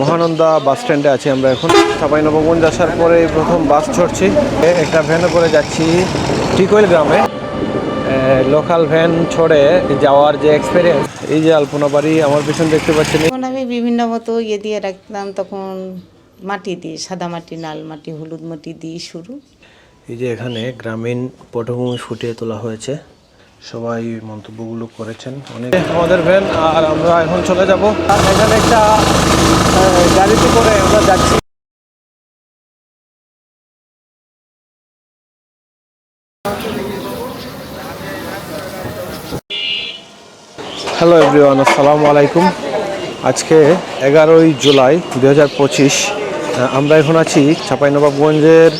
মহানন্দা বাস স্ট্যান্ডে আছি আমরা এখন। চাঁপাইনবাবগঞ্জ আসার পরে প্রথম বাস ছড়ছি একটা ভ্যানে করে যাচ্ছি। টিকোইল গ্রামে। লোকাল ভ্যান ছড়ে যাওয়ার যে এক্সপিরিয়েন্স এই যে আলপনা বাড়ি আমার পিছনে দেখতে পাচ্ছেন তখন আমি বিভিন্ন মতো ইয়ে দিয়ে রাখতাম তখন মাটি দিয়ে সাদা মাটি লাল মাটি হলুদ মাটি দিয়ে শুরু। এই যে এখানে গ্রামীণ পটভূমি ফুটিয়ে তোলা হয়েছে। সবাই মন্তব্যগুলো করেছেন। অনেক আমাদের ভ্যান, আর আমরা এখন চলে যাব। আর এখানে একটা গাড়িতে করে আমরা যাচ্ছি। হ্যালো এভরিওয়ান আসসালামু আলাইকুম। আজকে এগারোই জুলাই দু হাজার পঁচিশ আমরা এখন আছি চাঁপাইনবাবগঞ্জের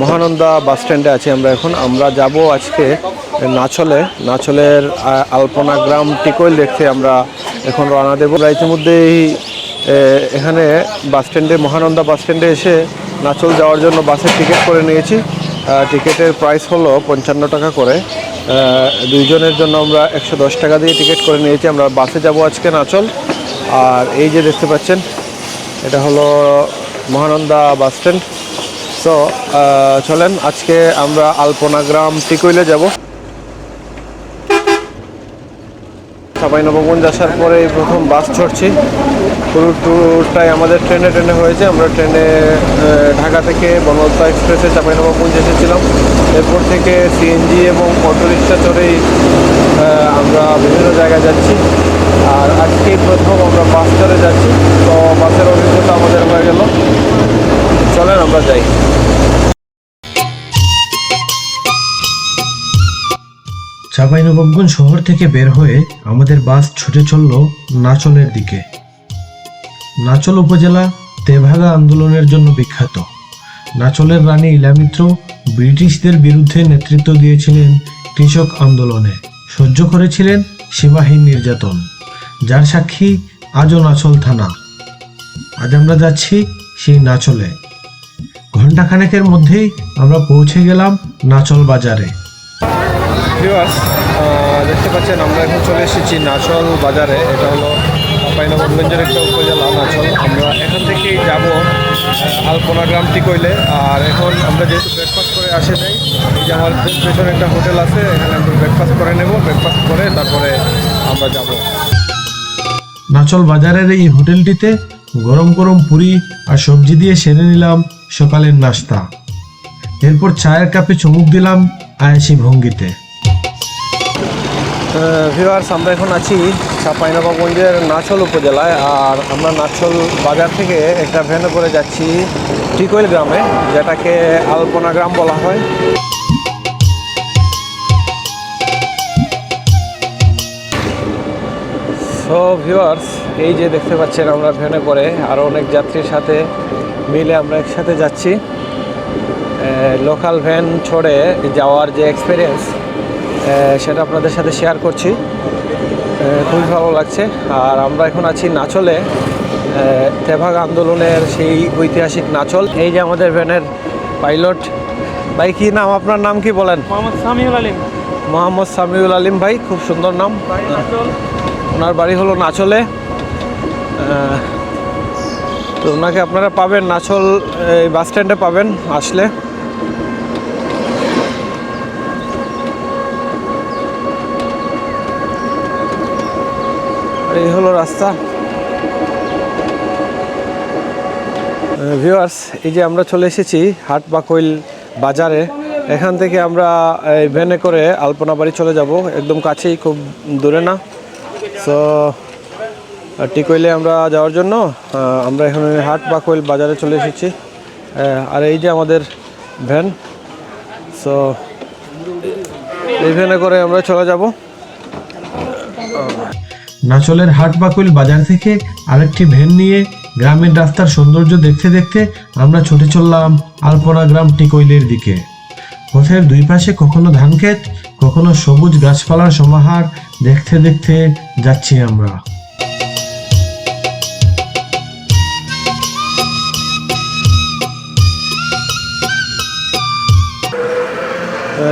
মহানন্দা বাস স্ট্যান্ডে আছি আমরা এখন। আমরা যাব আজকে নাচলে নাচলের আলপনা গ্রাম টিকোইল দেখতে আমরা এখন রওনা দেবো। ইতিমধ্যেই এখানে বাস স্ট্যান্ডে, মহানন্দা বাস স্ট্যান্ডে এসে নাচল যাওয়ার জন্য বাসের টিকিট করে নিয়েছি। টিকিটের প্রাইস হলো পঞ্চান্ন টাকা করে। দুইজনের জন্য আমরা একশো দশ টাকা দিয়ে টিকিট করে নিয়েছি। আমরা বাসে যাব আজকে নাচল। আর এই যে দেখতে পাচ্ছেন, এটা হলো মহানন্দা বাস স্ট্যান্ড। সো চলেন, আজকে আমরা আলপনা গ্রাম টিকইলে যাব। চাঁপাইনবাবগঞ্জ আসার পরে এই প্রথম বাস চড়ছি পুরো ট্যুরটাই আমাদের ট্রেনে ট্রেনে হয়েছে। আমরা ট্রেনে ঢাকা থেকে বনলতা এক্সপ্রেসে চাঁপাইনবাবগঞ্জ এসেছিলাম। এরপর থেকে সিএনজি এবং অটো রিক্সা চড়েই আমরা বিভিন্ন জায়গায় যাচ্ছি। আর আজকেই প্রথম আমরা বাস চড়ে যাচ্ছি। তো বাসের অভিজ্ঞতা আমাদের হয়ে গেল। চলেন আমরা যাই। চাঁপাইনবাবগঞ্জ শহর থেকে বের হয়ে আমাদের বাস ছুটে চলল নাচলের দিকে। নাচল উপজেলা তেভাগা আন্দোলনের জন্য বিখ্যাত। নাচলের রানী ইলামিত্র ব্রিটিশদের বিরুদ্ধে নেতৃত্ব দিয়েছিলেন কৃষক আন্দোলনে। সহ্য করেছিলেন সীমাহীন নির্যাতন। যার সাক্ষী আজও নাচল থানা। আজ আমরা যাচ্ছি সেই নাচলে। ঘণ্টাখানেকের মধ্যেই আমরা পৌঁছে গেলাম নাচল বাজারে। ভিউয়ার্স দেখতে পাচ্ছেন আমরা এখন চলে এসেছি নাচল বাজারে। এটা হলো পাইনগঞ্জের একটা উপজেলা, নাচল। আমরা এখান থেকেই যাব আলপনা গ্রাম টিকইলে আর এখন আমরা যেহেতু ব্রেকফাস্ট করে আসে যাই যে আমার পেছনে একটা হোটেল আছে, এখানে আমরা ব্রেকফাস্ট করে নেব। ব্রেকফাস্ট করে তারপরে আমরা যাব। নাচল বাজারের এই হোটেলটিতে গরম গরম পুরি আর সবজি দিয়ে সেরে নিলাম সকালের নাস্তা। এরপর চায়ের কাপে চমুক দিলাম আয়াসি ভঙ্গিতে। ভিউয়ার্স আমরা এখন আছি চাঁপাইনবাবগঞ্জের নাচল উপজেলায়, আর আমরা নাচল বাজার থেকে একটা ভ্যানে করে যাচ্ছি টিকইল গ্রামে, যেটাকে আলপনা গ্রাম বলা হয়। সো ভিউয়ার্স এই যে দেখতে পাচ্ছেন আমরা ভ্যানে করে আরও অনেক যাত্রীর সাথে মিলে আমরা একসাথে যাচ্ছি। লোকাল ভ্যান ছড়ে যাওয়ার যে এক্সপিরিয়েন্স সেটা আপনাদের সাথে শেয়ার করছি। খুবই ভালো লাগছে। আর আমরা এখন আছি নাচলে। তেভাগ আন্দোলনের সেই ঐতিহাসিক নাচল। এই যে আমাদের ভ্যানের পাইলট। ভাই কি নাম? আপনার নাম কি বলেন? মোহাম্মদ সামিউল আলিম। মোহাম্মদ সামিউল আলিম ভাই খুব সুন্দর নাম। ওনার বাড়ি হলো নাচলে। তো ওনাকে আপনারা পাবেন। নাচল এই বাস স্ট্যান্ডে পাবেন আসলে। এই হলো রাস্তা। ভিউয়ার্স এই যে আমরা চলে এসেছি হাট বাকইল বাজারে। এখান থেকে আমরা এই ভ্যানে করে আলপনা বাড়ি চলে যাব। একদম কাছেই, খুব দূরে না। সো টিকইলে আমরা যাওয়ার জন্য আমরা এখানে হাট বাকইল বাজারে চলে এসেছি। আর এই যে আমাদের ভ্যান। সো এই ভ্যানে করে আমরা চলে যাব। নাচলের হাট বাকুল বাজার থেকে আরেকটি ভ্যান নিয়ে গ্রামের রাস্তার সৌন্দর্য দেখতে দেখতে আমরা ছুটে চললাম আলপনা গ্রাম টিকইলের দিকে। পথের দুই পাশে কখনো ধান ক্ষেত, কখনো সবুজ গাছপালার সমাহার দেখতে দেখতে যাচ্ছি আমরা।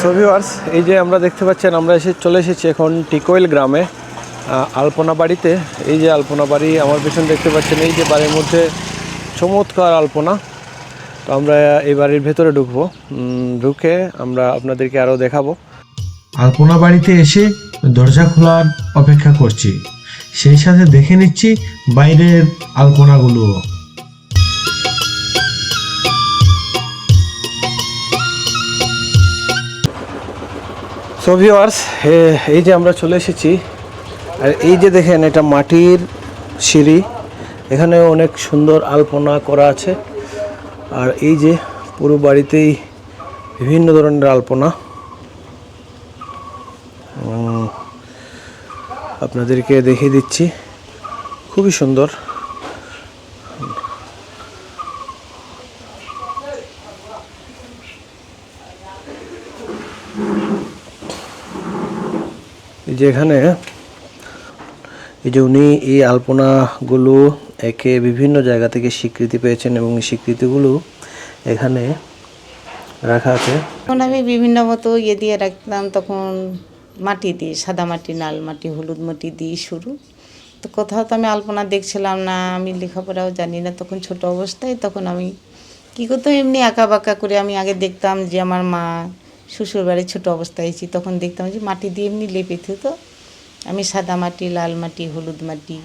সো এই যে আমরা দেখতে পাচ্ছেন, আমরা এসে চলে এসেছি এখন টিকোইল গ্রামে। আলপনা বাড়িতে। এই যে আলপনা বাড়ি আমার পেছনে দেখতে পাচ্ছেন এই যে বাড়ির মধ্যে চমৎকার আলপনা। তো আমরা এই বাড়ির ভেতরে ঢুকবো। ঢুকে আমরা আপনাদেরকে আরও দেখাবো। আলপনা বাড়িতে এসে দরজা খোলার অপেক্ষা করছি। সেই সাথে দেখে নিচ্ছি বাইরের আলপনাগুলো। সো ভিওয়ার্স এই যে আমরা চলে এসেছি আর এই যে দেখেন, এটা মাটির সিঁড়ি। এখানে অনেক সুন্দর আলপনা করা আছে। আর এই যে পুরো বাড়িতেই বিভিন্ন ধরনের আলপনা। আপনাদেরকে দেখিয়ে দিচ্ছি। খুবই সুন্দর। এই যে এখানে এই যে উনি এই আলপনাগুলো একে বিভিন্ন জায়গা থেকে স্বীকৃতি পেয়েছেন এবং এই স্বীকৃতিগুলো এখানে রাখা আছে। তখন আমি বিভিন্ন মতো ইয়ে দিয়ে রাখতাম, তখন মাটি দিয়ে, সাদা মাটি, লাল মাটি, হলুদ মাটি দিয়ে শুরু। তো কোথাও তো আমি আলপনা দেখছিলাম না, আমি লেখাপড়াও জানি না। তখন ছোট অবস্থায় তখন আমি কী করতাম এমনি আঁকা বাঁকা করে আমি আগে দেখতাম যে আমার মা শ্বশুর বাড়ি ছোটো অবস্থায় এসেছি। তখন দেখতাম যে মাটি দিয়ে এমনি লেপে তো। আমি সাদা মাটি, লাল মাটি, হলুদ মাটি।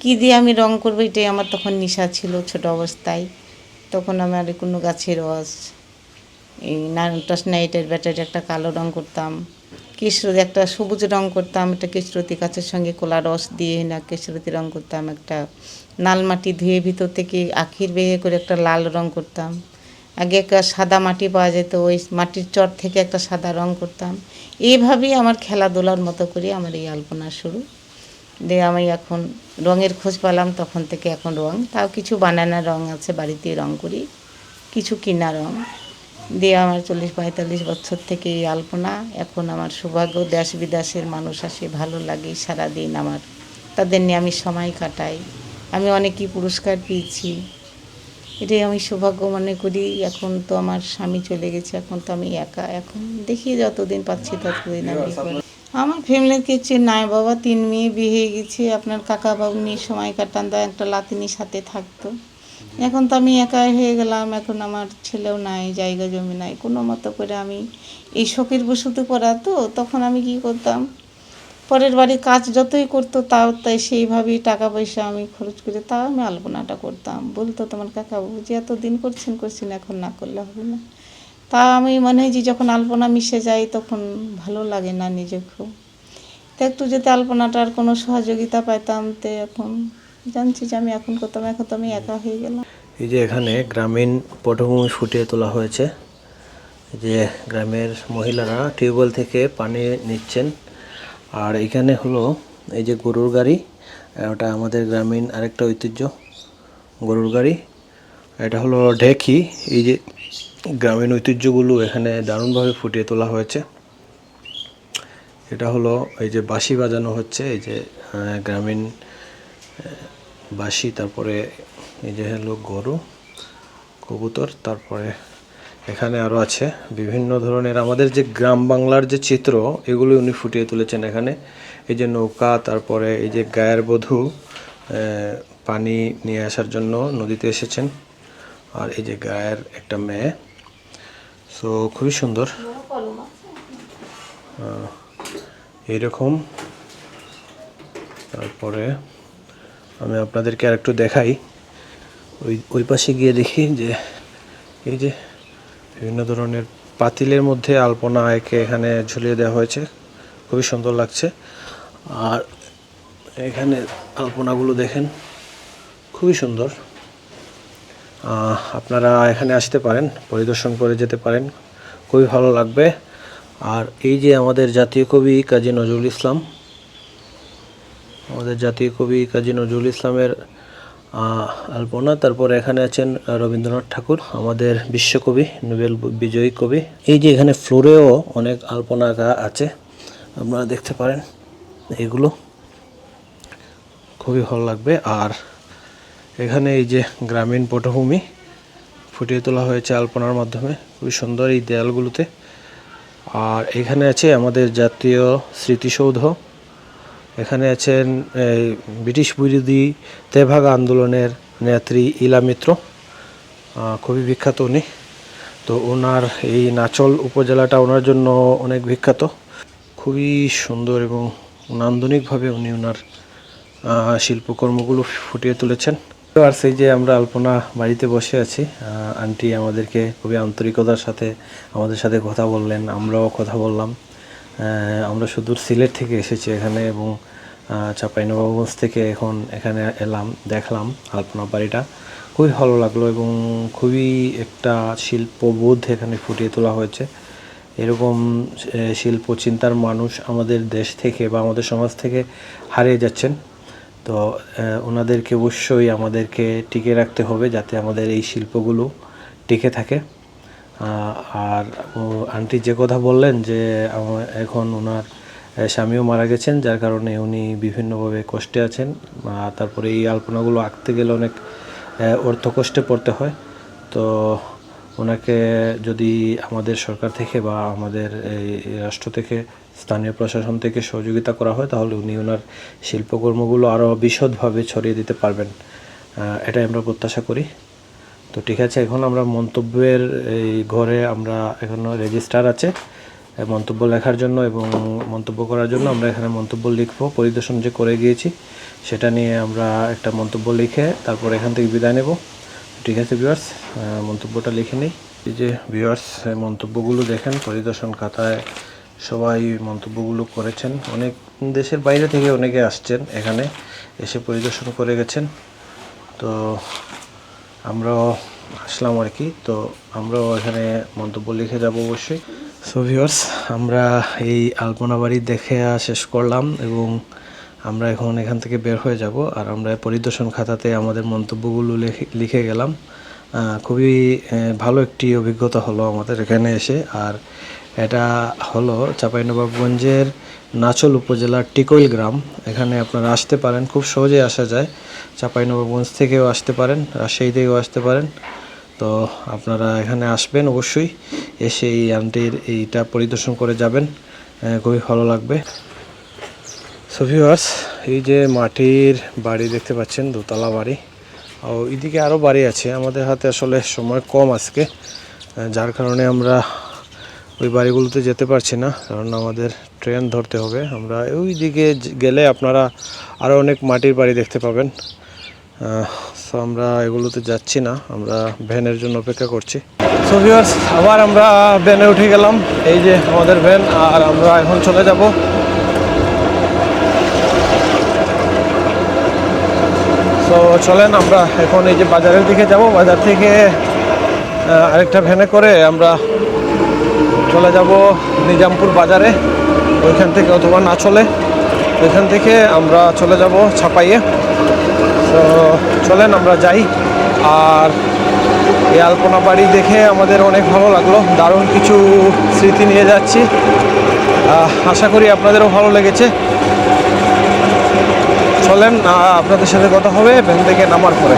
কী দিয়ে আমি রং করব এটাই আমার তখন নেশা ছিল ছোট অবস্থায়। তখন আমার কোনো গাছের রস, এই নারায়ণটাস নাইটের ব্যাটারি একটা কালো রং করতাম। কেশরতি একটা সবুজ রং করতাম, একটা কেশরতি গাছের সঙ্গে কোলা রস দিয়ে না কেশরতি রং করতাম, একটা লাল মাটি ধুয়ে ভিতর থেকে আখির বেয়ে করে একটা লাল রং করতাম। আগে একটা সাদা মাটি পাওয়া যেত, ওই মাটির চট থেকে একটা সাদা রং করতাম। এইভাবেই আমার খেলাধুলার মতো করে আমার এই আলপনা শুরু। দিয়ে আমি এখন রঙের খোঁজ পেলাম, তখন থেকে এখন রং। তাও কিছু বানানা রং আছে, বাড়িতে রং করি। কিছু কিনা রং। দিয়ে আমার চল্লিশ পঁয়তাল্লিশ বছর থেকে এই আলপনা। এখন আমার সৌভাগ্য, দেশ বিদেশের মানুষ আসে, ভালো লাগে সারাদিন আমার। তাদের নিয়ে আমি সময় কাটাই। আমি অনেকই পুরস্কার পেয়েছি। এটাই আমি সৌভাগ্য মনে করি। এখন তো আমার স্বামী চলে গেছে, এখন তো আমি একা। এখন দেখি যতদিন পাচ্ছি ততদিন আমি আমার ফ্যামিলির কিছু নাই বাবা, তিন মেয়ে বিয়ে হয়ে গেছে। আপনার কাকা বাবু নিয়ে সময় কাটান তো একটা লাতিনির সাথে থাকতো। এখন তো আমি একাই হয়ে গেলাম, এখন আমার ছেলেও নাই, জায়গা জমি নাই। কোনো মতো করে আমি এই শখের বসতে পড়া তো, তখন আমি কি করতাম? পরের বাড়ি কাজ যতই করতো তাও তাই সেইভাবেই টাকা পয়সা আমি খরচ করে তাও আমি আলপনাটা করতাম। বলতো তোমার কাকা যে এত দিন করছেন করছেন, এখন না করলে হবে না। তা আমি মনে হয় যে যখন আলপনা মিশে যায় তখন ভালো লাগে না নিজেকেও তো একটু যদি আলপনাটার কোনো সহযোগিতা পাইতাম তো এখন জানছি যে আমি এখন করতাম, এখন তো আমি একা হয়ে গেলাম। এই যে এখানে গ্রামীণ পটভূমি ফুটিয়ে তোলা হয়েছে। যে গ্রামের মহিলারা টিউবওয়েল থেকে পানি নিচ্ছেন। আর এখানে হলো এই যে গরুর গাড়ি, ওটা আমাদের গ্রামীণ আরেকটা ঐতিহ্য, গরুর গাড়ি। এটা হলো ঢেকি, এই যে গ্রামীণ ঐতিহ্যগুলো এখানে দারুণভাবে ফুটিয়ে তোলা হয়েছে। এটা হলো এই যে বাঁশি বাজানো হচ্ছে, এই যে গ্রামীণ বাঁশি, তারপরে এই যে হলো গরু, কবুতর, তারপরে এখানে আরও আছে বিভিন্ন ধরনের আমাদের যে গ্রাম বাংলার যে চিত্র, এগুলো উনি ফুটিয়ে তুলেছেন এখানে। এই যে নৌকা, তারপরে এই যে গায়ের বধূ পানি নিয়ে আসার জন্য নদীতে এসেছেন। আর এই যে গায়ের একটা মেয়ে। সো খুবই সুন্দর। এইরকম। তারপরে আমি আপনাদেরকে আর একটু দেখাই। ওই ওই পাশে গিয়ে দেখি যে এই যে বিভিন্ন ধরনের পাতিলের মধ্যে আলপনা একে এখানে ঝুলিয়ে দেওয়া হয়েছে। খুবই সুন্দর লাগছে। আর এখানে আলপনাগুলো দেখেন, খুবই সুন্দর। আপনারা এখানে আসতে পারেন, পরিদর্শন করে যেতে পারেন। খুবই ভালো লাগবে। আর এই যে আমাদের জাতীয় কবি কাজী নজরুল ইসলাম, আমাদের জাতীয় কবি কাজী নজরুল ইসলামের আলপনা। তারপর এখানে আছেন রবীন্দ্রনাথ ঠাকুর, আমাদের বিশ্বকবি, নোবেল বিজয়ী কবি। এই যে এখানে ফ্লোরেও অনেক আলপনা আঁকা আছে, আপনারা দেখতে পারেন এগুলো। খুবই ভালো লাগবে। আর এখানে এই যে গ্রামীণ পটভূমি, ফুটিয়ে তোলা হয়েছে আলপনার মাধ্যমে, খুবই সুন্দর এই দেয়ালগুলোতে। আর এখানে আছে আমাদের জাতীয় স্মৃতিসৌধ এখানে আছেন ব্রিটিশ বিরোধী তেভাগা আন্দোলনের নেত্রী ইলা মিত্র খুবই বিখ্যাত উনি। তো ওনার এই নাচল উপজেলাটা ওনার জন্য অনেক বিখ্যাত। খুবই সুন্দর এবং নান্দনিকভাবে উনি ওনার শিল্পকর্মগুলো ফুটিয়ে তুলেছেন। আর সেই যে আমরা আলপনা বাড়িতে বসে আছি আন্টি আমাদেরকে খুবই আন্তরিকতার সাথে, আমাদের সাথে কথা বললেন, আমরাও কথা বললাম। আমরা সুদূর সিলেট থেকে এসেছি এখানে এবং চাঁপাইনবাবগঞ্জ থেকে এখন এখানে এলাম, দেখলাম আলপনা বাড়িটা। খুবই ভালো লাগল এবং খুবই একটা শিল্পবোধ এখানে ফুটিয়ে তোলা হয়েছে। এরকম শিল্প চিন্তার মানুষ আমাদের দেশ থেকে বা আমাদের সমাজ থেকে হারিয়ে যাচ্ছেন। তো ওনাদেরকে অবশ্যই আমাদেরকে টিকে রাখতে হবে যাতে আমাদের এই শিল্পগুলো টিকে থাকে। আর আন্টি যে কথা বললেন যে এখন ওনার স্বামীও মারা গেছেন, যার কারণে উনি বিভিন্নভাবে কষ্টে আছেন। তারপরে এই আলপনাগুলো আঁকতে গেলে অনেক অর্থ কষ্টে পড়তে হয়। তো ওনাকে যদি আমাদের সরকার থেকে বা আমাদের এই রাষ্ট্র থেকে, স্থানীয় প্রশাসন থেকে সহযোগিতা করা হয়, তাহলে উনি ওনার শিল্পকর্মগুলো আরও বিশদভাবে ছড়িয়ে দিতে পারবেন। এটাই আমরা প্রত্যাশা করি। তো ঠিক আছে, এখন আমরা মন্তব্যের এই ঘরে আমরা এখনও রেজিস্টার আছে মন্তব্য লেখার জন্য এবং মন্তব্য করার জন্য আমরা এখানে মন্তব্য লিখব। পরিদর্শন যে করে গিয়েছি, সেটা নিয়ে আমরা একটা মন্তব্য লিখে তারপর এখান থেকে বিদায় নেব। ঠিক আছে ভিউয়ার্স মন্তব্যটা লিখে নিই। এই যে ভিউয়ার্স মন্তব্যগুলো দেখেন, পরিদর্শন খাতায় সবাই মন্তব্যগুলো করেছেন। অনেক দেশের বাইরে থেকে অনেকে আসছেন এখানে, এসে পরিদর্শন করে গেছেন। তো আমরাও আসলাম আর কি। তো আমরাও এখানে মন্তব্য লিখে যাব অবশ্যই। সো ভিউয়ার্স আমরা এই আলপনা বাড়ি দেখে শেষ করলাম এবং আমরা এখন এখান থেকে বের হয়ে যাব। আর আমরা পরিদর্শন খাতাতে আমাদের মন্তব্যগুলো লিখে গেলাম। খুবই ভালো একটি অভিজ্ঞতা হলো আমাদের এখানে এসে। আর এটা হলো চাঁপাইনবাবগঞ্জের নাচল উপজেলার টিকইল গ্রাম। এখানে আপনারা আসতে পারেন, খুব সহজে আসা যায়। চাঁপাইনবাবগঞ্জ থেকেও আসতে পারেন, রাজশাহী থেকেও আসতে পারেন। তো আপনারা এখানে আসবেন অবশ্যই, এসে এই আন্টির এইটা পরিদর্শন করে যাবেন। খুবই ভালো লাগবে। সো ভিউয়ার্স এই যে মাটির বাড়ি দেখতে পাচ্ছেন, দোতলা বাড়ি। ও এদিকে আরও বাড়ি আছে। আমাদের হাতে আসলে সময় কম আজকে যার কারণে আমরা ওই বাড়িগুলোতে যেতে পারছি না, কারণ আমাদের ট্রেন ধরতে হবে। আমরা ওই দিকে গেলে আপনারা আরও অনেক মাটির বাড়ি দেখতে পাবেন। সো আমরা এগুলোতে যাচ্ছি না, আমরা ভ্যানের জন্য অপেক্ষা করছি। সো ভিউয়ার্স আবার আমরা ভ্যানে উঠে গেলাম। এই যে আমাদের ভ্যান আর আমরা এখন চলে যাব তো চলেন, আমরা এখন এই যে বাজারের দিকে যাব। বাজার থেকে আরেকটা ভ্যানে করে আমরা চলে যাব নিজামপুর বাজারে। ওইখান থেকে অথবা না চলে, ওইখান থেকে আমরা চলে যাব ছাপাইয়ে। তো চলেন, আমরা যাই। আর এই আলপনা বাড়ি দেখে আমাদের অনেক ভালো লাগল। দারুণ কিছু স্মৃতি নিয়ে যাচ্ছি। আশা করি আপনাদেরও ভালো লেগেছে। চলেন আপনাদের সাথে কথা হবে ভ্যান থেকে নামার পরে।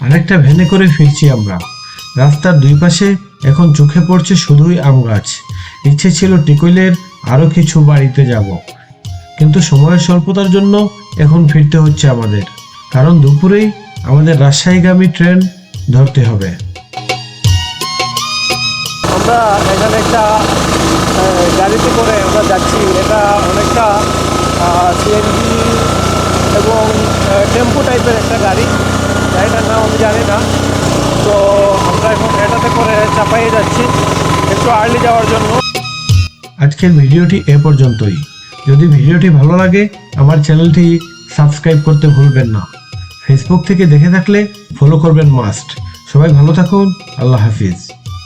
আরেকটা ভ্যানে করে ফিরছি আমরা। রাস্তার দুই পাশে এখন চোখে পড়ছে শুধুই আম গাছ। ইচ্ছে ছিল টিকইলের আরও কিছু বাড়িতে যাব। কিন্তু সময়ের স্বল্পতার জন্য এখন ফিরতে হচ্ছে আমাদের। কারণ দুপুরেই আমাদের রাজশাহীগামী ট্রেন ধরতে হবে। আমরা এখানে একটা গাড়িতে করে আমরা যাচ্ছি। এটা সিএনজি এবং টেম্পো টাইপের একটা গাড়ি। গাড়িটার নাম আমি জানি না। তো আমরা এখন এটাতে করে চাপাইয়ে যাচ্ছি। একটু আর্লি যাওয়ার জন্য। আজকের ভিডিওটি এ পর্যন্তই। যদি ভিডিওটি ভালো লাগে, আমার চ্যানেলটি সাবস্ক্রাইব করতে ভুলবেন না। ফেসবুক থেকে দেখে থাকলে ফলো করবেন মাস্ট সবাই ভালো থাকুন। আল্লাহ হাফিজ।